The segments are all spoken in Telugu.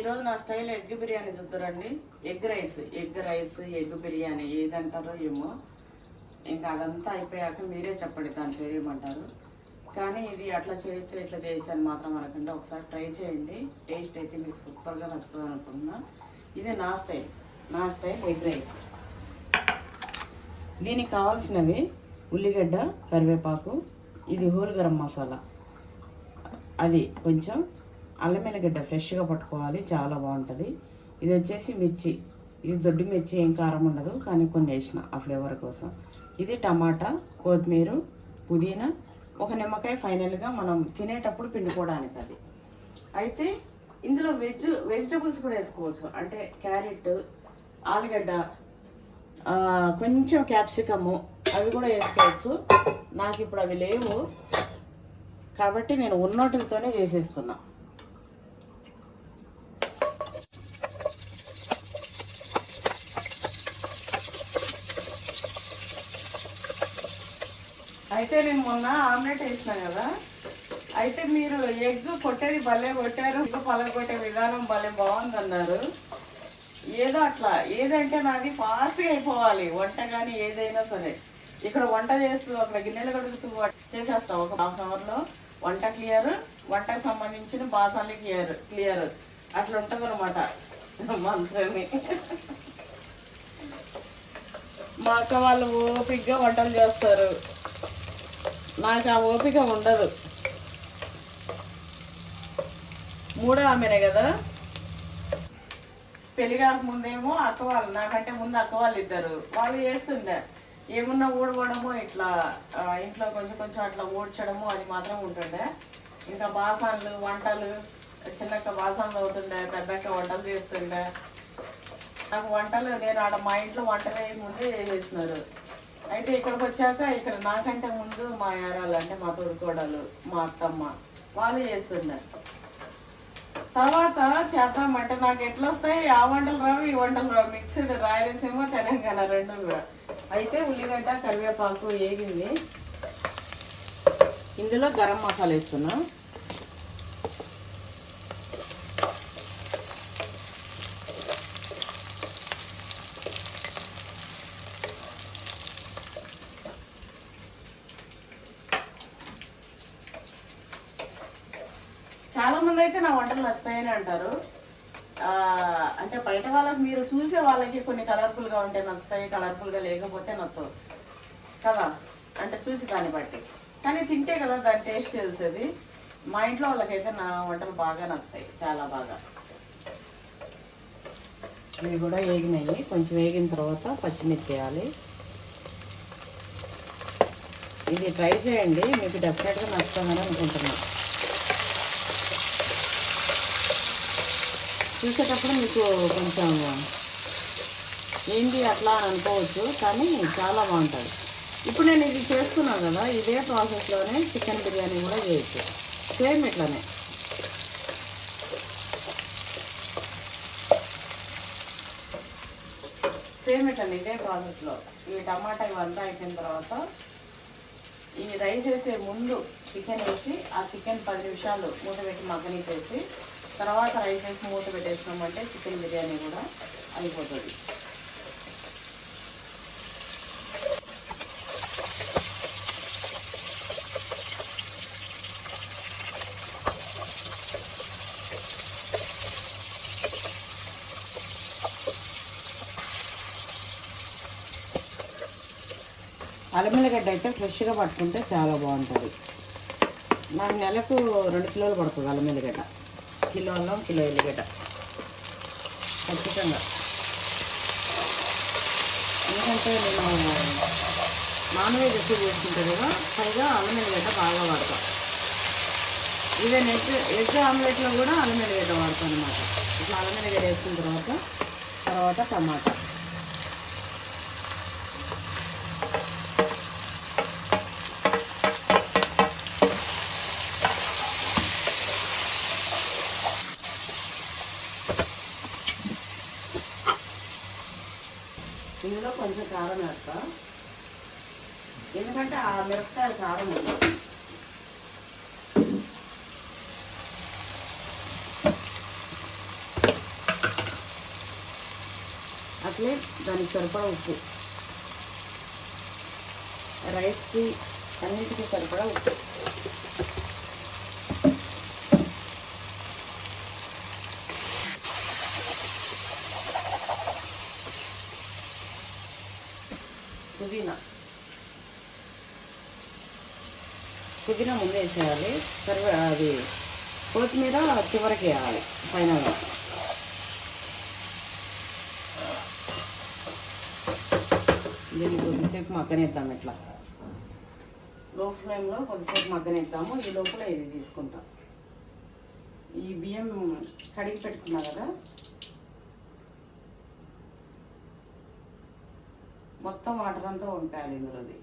ఈరోజు నా style egg biryani చూద్దరండి. Egg rice egg rice egg biryani ఏదంటారో ఏమో. ఇంకా అదంతా అయిపోయాక మీరే చెప్పండి దాని పేరు ఏమంటారు. కానీ ఇది అట్లా చేయొచ్చు ఇట్లా చేయొచ్చు అని మాత్రం అనకుండా. ఒకసారి ట్రై చేయండి. టేస్ట్ అయితే మీకు సూపర్గా నచ్చుతుంది అనుకుంటున్నా. ఇది నా స్టైల్ నా స్టైల్ ఎగ్ రైస్. దీనికి కావాల్సినవి ఉల్లిగడ్డ కరివేపాకు ఇది హోల్ గరం మసాలా. అది కొంచెం అల్లం వెల్లిగడ్డ ఫ్రెష్గా పట్టుకోవాలి చాలా బాగుంటుంది. ఇది వచ్చేసి మిర్చి. ఇది దొడ్డు మిర్చి ఏం కారం ఉండదు కానీ కొన్ని వేసిన ఆ ఫ్లేవర్ కోసం. ఇది టమాటా కొత్తిమీర పుదీనా. ఒక నిమ్మకాయ ఫైనల్గా మనం తినేటప్పుడు పిండుకోవడానికి అది. అయితే ఇందులో వెజ్ వెజిటబుల్స్ కూడా వేసుకోవచ్చు. అంటే క్యారెట్ ఆలుగడ్డ కొంచెం క్యాప్సికము అవి కూడా వేసుకోవచ్చు. నాకు ఇప్పుడు అవి లేవు. కాబట్టి నేను ఉన్నోటితోనే చేసేస్తున్నా. అయితే నేను మొన్న ఆమ్లెట్ వేసిన కదా అయితే మీరు ఎగ్ కొట్టేది భలే కొట్టారు ఎగ్ పలగొట్టే విధానం భలే బాగుంది అన్నారు ఏదో అట్లా ఏదంటే నాది ఫాస్ట్గా అయిపోవాలి వంట కానీ ఏదైనా సరే. ఇక్కడ వంట చేస్తూ అక్కడ గిన్నెలు కడుగుతూ చేసేస్తాం ఒక హాఫ్ అవర్లో వంట క్లియర్ వంటకు సంబంధించిన బాసాలు క్లియర్ క్లియర్ అట్లా ఉంటుంది అనమాట మంత్రమే. మా అక్క వాళ్ళు ఓపిక్గా వంటలు చేస్తారు. నాకు ఆ ఓపిక ఉండదు. మూడో ఆమెనే కదా? పెళ్ళి కాకముందేమో అక్క వాళ్ళు నాకంటే ముందు అక్క వాళ్ళు ఇద్దరు. వాళ్ళు చేస్తుండే. ఏమున్నా ఊడవడము ఇట్లా ఇంట్లో కొంచెం కొంచెం అట్లా ఊడ్చడము అది మాత్రం ఉంటుండే. ఇంకా బాసాన్లు వంటలు చిన్నక్క బాసాన్లు అవుతుండే పెద్దక్క వంటలు చేస్తుండే. నాకు వంటలు నేను ఆడ మా ఇంట్లో వంట వేయ ముందే చేసేసినారు. అయితే ఇక్కడికి వచ్చాక ఇక్కడ నాకంటే ముందు మా యారాలు అంటే మా తోడుకోడలు మా అత్తమ్మ వాళ్ళు చేస్తున్నారు. తర్వాత చేద్దామంటే నాకు ఎట్లా వస్తాయి? ఆ వంటలు రావు ఈ వంటలు రావు. మిక్స్డ్ రాయలసీమ తెలంగాణ రెండు కూడా. అయితే ఉల్లిగడ్డ కరివేపాకు వేగింది. ఇందులో గరం మసాలా వేస్తున్నా చాలా మంది అయితే నా వంటలు నచ్చుతాయని అంటారు. అంటే బయట వాళ్ళకి మీరు చూసే వాళ్ళకి కొన్ని కలర్ఫుల్గా ఉంటే నచ్చుతాయి కలర్ఫుల్గా లేకపోతే నచ్చవు. కదా? అంటే చూసి దాన్ని బట్టి. కానీ తింటే కదా దాని టేస్ట్ తెలిసేది. మా ఇంట్లో వాళ్ళకైతే నా వంటలు బాగా నచ్చుతాయి చాలా బాగా. ఇవి కూడా వేగినాయి. కొంచెం వేగిన తర్వాత పచ్చిమిర్చి వేయాలి. ఇది ట్రై చేయండి. మీకు డెఫినెట్గా నచ్చుతుందని అనుకుంటున్నాను చూసేటప్పుడు మీకు కొంచెం ఏంటి అట్లా అని అనుకోవచ్చు కానీ చాలా బాగుంటుంది. ఇప్పుడు నేను ఇది చేస్తున్నాను కదా ఇదే ప్రాసెస్లోనే చికెన్ బిర్యానీ కూడా చేయొచ్చు. సేమ్ ఇట్లానే. సేమ్ ఇట్లా ఇదే ప్రాసెస్లో ఈ టమాటా ఇవంతా అయిపోయిన తర్వాత ఈ రైస్ వేసే ముందు చికెన్ వేసి ఆ చికెన్ పది నిమిషాలు మూత పెట్టి మగ్గనిచ్చేసి తర్వాత రైస్ వేసి మూత పెట్టేసినామంటే చికెన్ బిర్యానీ కూడా అయిపోతుంది. అల్లమెల్లిగడ్డ అయితే ఫ్రెష్గా పట్టుకుంటే చాలా బాగుంటుంది. నాకు నెలకు రెండు కిలోలు పడుతుంది అల్లమెల్లిగడ్డ కిలో అల్లం కిలో ఎల్లిగడ్డ. ఖచ్చితంగా. ఎందుకంటే నేను నాన్ వెజ్ ఎక్కువ చేసుకుంటాను కదా పైగా అల్లం ఎల్లిగడ్డ బాగా వాడతాను ఈవెన్ ఎగ్ ఎగ్ ఆమ్లెట్లో కూడా అల్లం ఎల్లిగడ్డ వాడతాను అనమాట ఇట్లా అల్లం ఎల్లిగడ్డ వేసుకున్న తర్వాత తర్వాత టమాటా. కారం వేస్తా ఎందుకంటే ఆ మిరపకాయ కారం ఉంది అట్లే దానికి సరిపడా ఉప్పు. రైస్కి అన్నిటికీ సరిపడా ఉప్పు. పుదీనా. పుదీనా ముందు వేసేయాలి. సర్వ అది కొత్తిమీర చివరికి వేయాలి ఫైనల్గా. దీన్ని కొద్దిసేపు మగ్గనేద్దాం ఇట్లా. లో ఫ్లేమ్లో కొద్దిసేపు మగ్గనేద్దాము. ఈ లోపల ఇది తీసుకుంటాం. ఈ బియ్యం కడిగి పెట్టుకున్నా కదా మొత్తం వాటర్ అంతా వంపాలి ఇందులోది.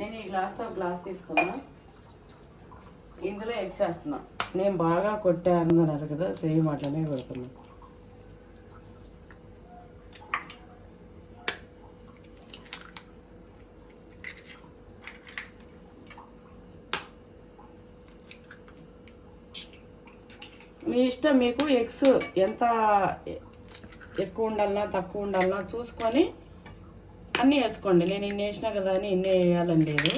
నేను ఈ గ్లాస్తో గ్లాస్ తీసుకున్నా. ఇందులో ఎగ్స్ వేస్తున్నా నేను బాగా కొట్టా అన్నారు కదా సేమ్ అట్లనే కొడుతున్నా. మీ ఇష్టం మీకు ఎగ్స్ ఎంత ఎక్కువ ఉండాలన్నా తక్కువ ఉండాలన్నా చూసుకొని అన్నీ వేసుకోండి. నేను ఇన్ని వేసినా కదా అని ఇన్ని వేయాలని లేదు.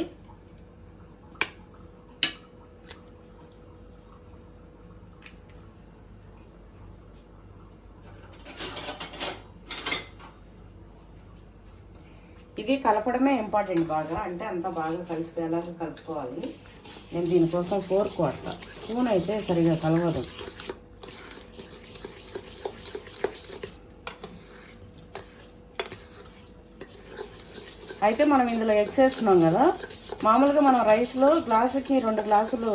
ఇది కలపడమే ఇంపార్టెంట్ బాగా. అంటే అంత బాగా కలిసిపోయేలాగా కలుపుకోవాలి. నేను దీనికోసం ఫోర్క్ వాడతా. స్పూన్ అయితే సరిగా కలవదు. అయితే మనం ఇందులో ఎగ్స్ వేస్తున్నాం కదా. మామూలుగా మనం రైస్లో గ్లాసుకి రెండు గ్లాసులు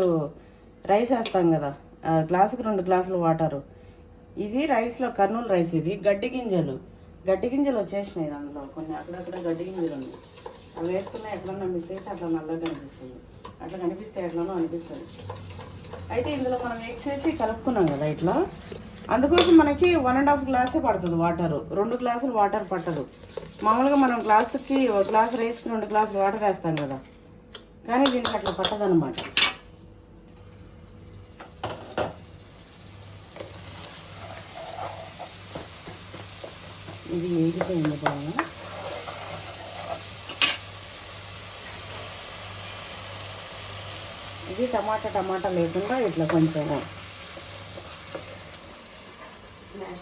రైస్ వేస్తాం కదా. గ్లాసుకి రెండు గ్లాసులు వాటరు. ఇది రైస్లో కర్నూలు రైస్ ఇది. గడ్డి గింజలు. గడ్డి గింజలు వచ్చేసినాయి అందులో కొన్ని అక్కడక్కడ గడ్డి గింజలు ఉన్నాయి. అవి వేసుకున్న ఎక్కడన్నా మిస్ అయితే అట్లా నల్లగా కనిపిస్తుంది అట్లా కనిపిస్తే ఎట్లనో అనిపిస్తుంది. అయితే ఇందులో మనం ఎగ్స్ వేసి కలుపుకున్నాం కదా ఇట్లా. అందుకోసం మనకి వన్ అండ్ హాఫ్ గ్లాసే పడుతుంది వాటర్ రెండు గ్లాసులు వాటర్ పట్టదు. మామూలుగా మనం గ్లాసుకి ఒక గ్లాస్ రైస్కి రెండు గ్లాసులు వాటర్ వేస్తాం కదా. కానీ దీనికి అట్లా పట్టదనమాట ఇది ఏగిపోయింది బాగా ఇది టమాటా టమాటా లేకుండా ఇట్లా కొంచెం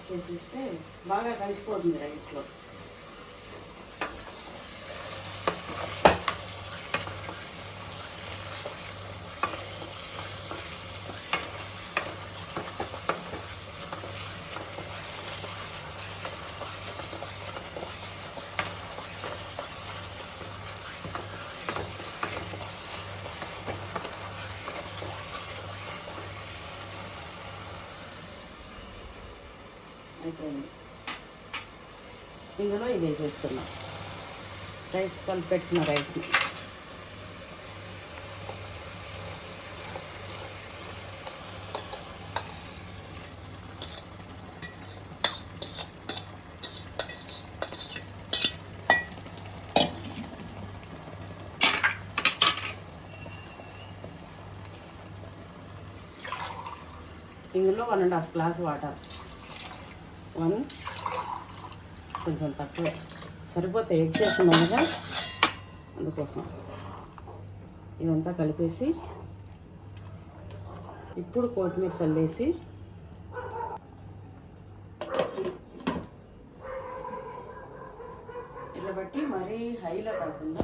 చేసి ఇస్తే బాగా కలిసిపోతుంది రైస్లో అయిపోయింది ఇందులో ఇది వేసేస్తున్నా రైస్ కలిపి పెట్టిన రైస్ని. ఇందులో one and half glass water one కొంచెం తక్కువ. సరిపోతాయి ఎగ్స్ వేస్తున్నాం కదా? అందుకోసం. ఇదంతా కలిపేసి ఇప్పుడు కొత్తిమీర చల్లేసి ఇట్లా బట్టి మరీ హైలో కాకుండా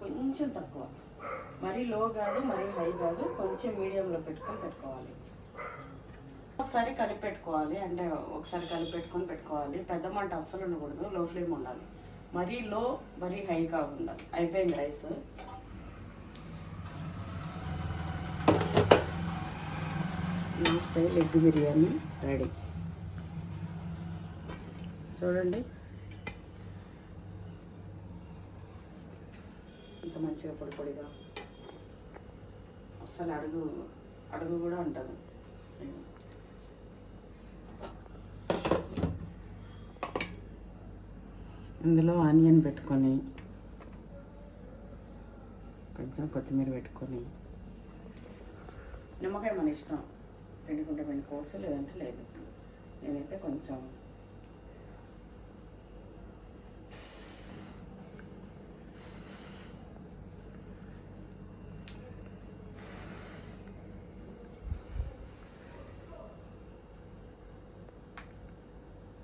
కొంచెం తక్కువ. మరీ లో కాదు మరీ హై కాదు కొంచెం మీడియంలో పెట్టుకొని పెట్టుకోవాలి. ఒకసారి కలిపెట్టుకోవాలి. అంటే ఒకసారి కలిపెట్టుకొని పెట్టుకోవాలి. పెద్ద మంట అస్సలు ఉండకూడదు. లో ఫ్లేమ్ ఉండాలి. మరీ లో మరీ హై కాకుండా అయిపోయింది రైస్. ఈ స్టైల్ ఎగ్ బిర్యానీ రెడీ. చూడండి. ఇంత మంచిగా పొడి పొడిగా. అస్సలు అడుగు అడుగు కూడా ఉంటుంది ఇందులో ఆనియన్ పెట్టుకొని కొంచెం కొత్తిమీర పెట్టుకొని. నిమ్మకాయ మన ఇష్టం. పిండుకుంటే పిండుకోవచ్చు లేదంటే లేదు. నేనైతే కొంచెం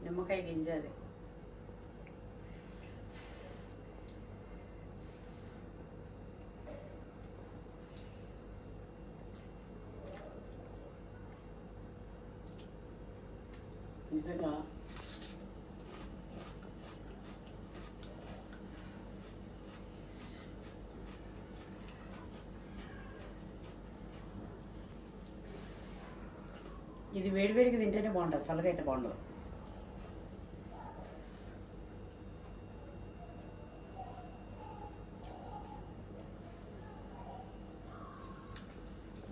నిమ్మకాయ గింజ అది. నిజంగా ఇది వేడివేడికి తింటేనే బాగుంటుంది చల్లగా అయితే బాగుండదు.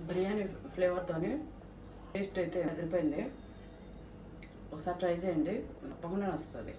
బిర్యానీ ఫ్లేవర్తోని టేస్ట్ అయితే అదిరిపోయింది. ఒకసారి ట్రై చేయండి. తప్పకుండా వస్తుంది